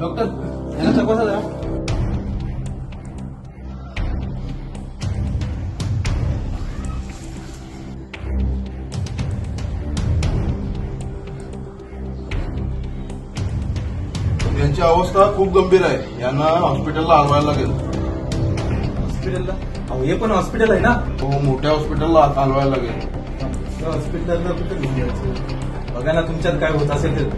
Doctor यांना तपासा जरा यांची अवस्था खूप गंभीर आहे. यांना हॉस्पिटलला हलवायला लागेल. हॉस्पिटलला अहो हे पण हॉस्पिटल आहे ना? हो मोठ्या हॉस्पिटलला हलवायला लागेल. त्या हॉस्पिटलला कुठे घेऊन जायचं? बघा ना तुमच्यात काय होत असेल तर.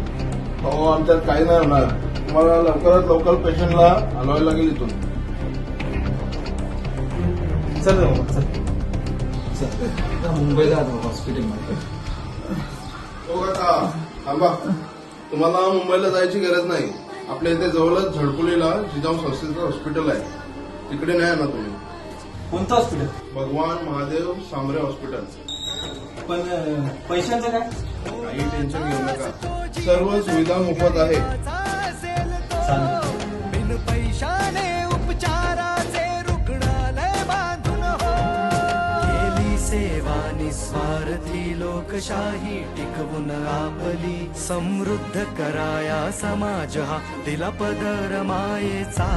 हो आमच्यात काही नाही होणार. तुम्हाला लवकरात लवकर पेशंटला हलवायला लागेल इथून. चल मुंबईला हॉस्पिटलमध्ये हो काका थांबा. तुम्हाला मुंबईला जायची गरज नाही. आपल्या इथे जवळच झडकुलीला जिजाऊ संस्थेचं हॉस्पिटल आहे. तिकडे नाही ना तुम्ही. कोणतं हॉस्पिटल भगवान महादेव सामरे हॉस्पिटल पण पैशांचं काय? काही टेन्शन घेऊ नका. सर्व सुविधा मोफत आहे. बिन पैशाने उपचाराचे रुग्णालय बांधून हो. केली सेवा निस्वार्थी लोकशाही टिकवून आपली समृद्ध कराया समाज हा. दिला पदर मायेचा.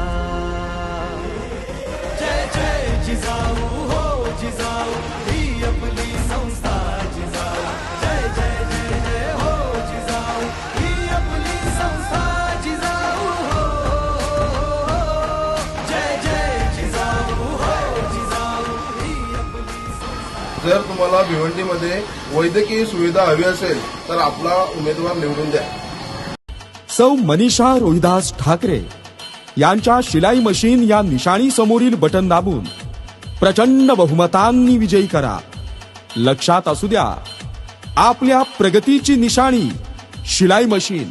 जर तुम्हाला भिवंडीमध्ये वैद्यकीय सुविधा हवी असेल तर आपला उमेदवार निवडून द्या. सौ मनीषा रोहिदास ठाकरे यांच्या शिलाई मशीन या निशाणी समोरील बटन दाबून प्रचंड बहुमतांनी विजयी करा. लक्षात असू द्या आपल्या प्रगतीची निशाणी शिलाई मशीन.